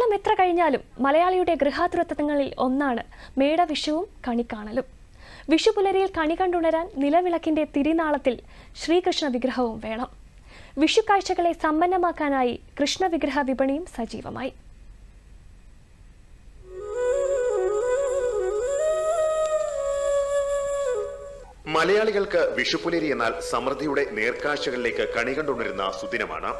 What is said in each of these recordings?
കാലം എത്ര കഴിഞ്ഞാലും മലയാളിയുടെ ഗൃഹാതുരത്വങ്ങളിൽ ഒന്നാണ് മേടവിഷുവും കണിക്കാണലും. വിഷു പുലരിയിൽ കണി കണ്ടുണരാൻ നിലവിളക്കിന്റെ തിരിനാളത്തിൽ ശ്രീകൃഷ്ണ വിഗ്രഹവും വേണം. വിഷു കാഴ്ചകളെ സമ്പന്നമാക്കാനായി കൃഷ്ണവിഗ്രഹ വിപണിയും സജീവമായി. മലയാളികൾക്ക് വിഷുപുലരി എന്നാൽ സമൃദ്ധിയുടെ നേർക്കാഴ്ചകളിലേക്ക് കണി കണ്ടുണരുന്ന സുദിനമാണ്.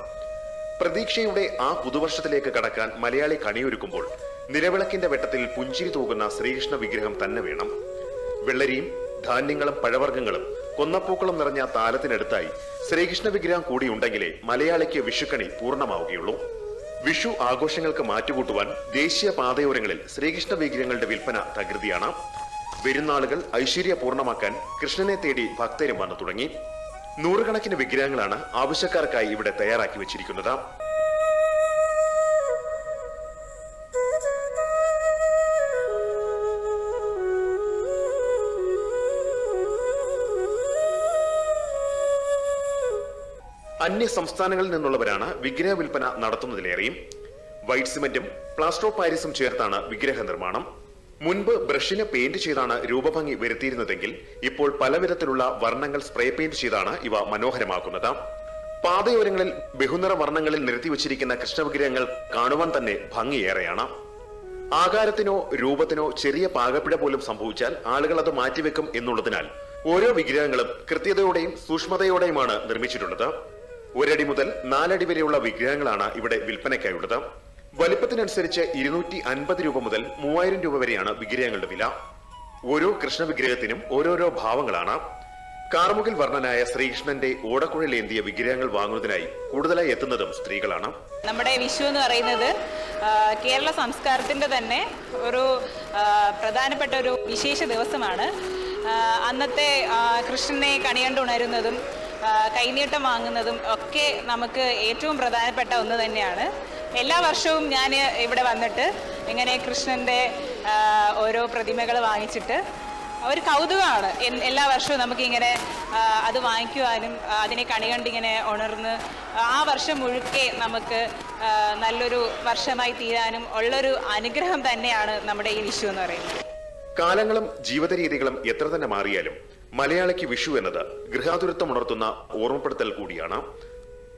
പ്രതീക്ഷയുടെ ആ പുതുവർഷത്തിലേക്ക് കടക്കാൻ മലയാളി കണിയൊരുക്കുമ്പോൾ നിലവിളക്കിന്റെ വെട്ടത്തിൽ പുഞ്ചിരി തൂകുന്ന ശ്രീകൃഷ്ണ വിഗ്രഹം തന്നെ വേണം. വെള്ളരിയും ധാന്യങ്ങളും പഴവർഗങ്ങളും കൊന്നപ്പൂക്കളും നിറഞ്ഞ താലത്തിനടുത്തായി ശ്രീകൃഷ്ണ വിഗ്രഹം കൂടി ഉണ്ടെങ്കിലേ മലയാളിക്ക് വിഷുക്കണി പൂർണമാവുകയുള്ളൂ. വിഷു ആഘോഷങ്ങൾക്ക് മാറ്റുകൂട്ടുവാൻ ദേശീയ പാതയോരങ്ങളിൽ ശ്രീകൃഷ്ണ വിഗ്രഹങ്ങളുടെ വിൽപ്പന തകൃതിയാണ്. വരുന്നാളുകൾ ഐശ്വര്യപൂർണമാക്കാൻ കൃഷ്ണനെ തേടി ഭക്തരും വന്നു തുടങ്ങി. നൂറുകണക്കിന് വിഗ്രഹങ്ങളാണ് ആവശ്യക്കാർക്കായി ഇവിടെ തയ്യാറാക്കി വെച്ചിരിക്കുന്നത്. അന്യ സംസ്ഥാനങ്ങളിൽ നിന്നുള്ളവരാണ് വിഗ്രഹ വിൽപ്പന നടത്തുന്നതിലേറെയും. വൈറ്റ് സിമെന്റും പ്ലാസ്റ്റർ ഓഫ് പാരീസും ചേർത്താണ് വിഗ്രഹ നിർമ്മാണം. മുൻപ് ബ്രഷിന് പെയിന്റ് ചെയ്താണ് രൂപഭംഗി വരുത്തിയിരുന്നതെങ്കിൽ ഇപ്പോൾ പലവിധത്തിലുള്ള വർണങ്ങൾ സ്പ്രേ പെയിന്റ് ചെയ്താണ് ഇവ മനോഹരമാക്കുന്നത്. പാതയോരങ്ങളിൽ ബഹുനിറ വർണങ്ങളിൽ നിരത്തി വച്ചിരിക്കുന്ന കൃഷ്ണവിഗ്രഹങ്ങൾ കാണുവാൻ തന്നെ ഭംഗിയേറെയാണ്. ആകാരത്തിനോ രൂപത്തിനോ ചെറിയ പാകപ്പിഴ പോലും സംഭവിച്ചാൽ ആളുകൾ അത് മാറ്റിവെക്കും എന്നുള്ളതിനാൽ ഓരോ വിഗ്രഹങ്ങളും കൃത്യതയോടെയും സൂക്ഷ്മതയോടെയുമാണ് നിർമ്മിച്ചിട്ടുള്ളത്. ഒരടി മുതൽ നാലടി വരെയുള്ള വിഗ്രഹങ്ങളാണ് ഇവിടെ വിൽപ്പനയ്ക്കായുള്ളത്. വലിപ്പത്തിനനുസരിച്ച് ഇരുന്നൂറ്റി അൻപത് രൂപ മുതൽ മൂവായിരം രൂപ വരെയാണ് വിഗ്രഹങ്ങളുടെ വില. ഓരോ കൃഷ്ണ വിഗ്രഹത്തിനും ഓരോരോ ഭാവങ്ങളാണ്. കാർമുകിൽ വർണനായ ശ്രീകൃഷ്ണന്റെ ഓടക്കുഴലേന്തിയ വിഗ്രഹങ്ങൾ വാങ്ങുന്നതിനായി കൂടുതലായി എത്തുന്നതും സ്ത്രീകളാണ്. നമ്മുടെ വിഷു എന്ന് പറയുന്നത് കേരള സംസ്കാരത്തിന്റെ തന്നെ ഒരു പ്രധാനപ്പെട്ട ഒരു വിശേഷ ദിവസമാണ്. അന്നത്തെ കൃഷ്ണനെ കണികണ്ടുണരുന്നതും കൈനീട്ടം വാങ്ങുന്നതും ഒക്കെ നമുക്ക് ഏറ്റവും പ്രധാനപ്പെട്ട ഒന്ന് തന്നെയാണ്. എല്ലാ വർഷവും ഞാൻ ഇവിടെ വന്നിട്ട് ഇങ്ങനെ കൃഷ്ണന്റെ ഓരോ പ്രതിമകൾ വാങ്ങിച്ചിട്ട് ഒരു കൗതുകമാണ്. എല്ലാ വർഷവും നമുക്കിങ്ങനെ അത് വാങ്ങിക്കുവാനും അതിനെ കണി കണ്ടിങ്ങനെ ഉണർന്ന് ആ വർഷം മുഴുക്കെ നമുക്ക് നല്ലൊരു വർഷമായി തീരാനും ഉള്ളൊരു അനുഗ്രഹം തന്നെയാണ് നമ്മുടെ ഈ വിഷു എന്ന് പറയുന്നത്. കാലങ്ങളും ജീവിതരീതികളും എത്ര തന്നെ മാറിയാലും മലയാളിക്ക് വിഷു എന്നത് ഗൃഹാതുരത്വം ഉണർത്തുന്ന ഓർമ്മപ്പെടുത്തൽ കൂടിയാണ്.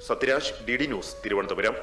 Satyaraj D D news Thiruvananthapuram.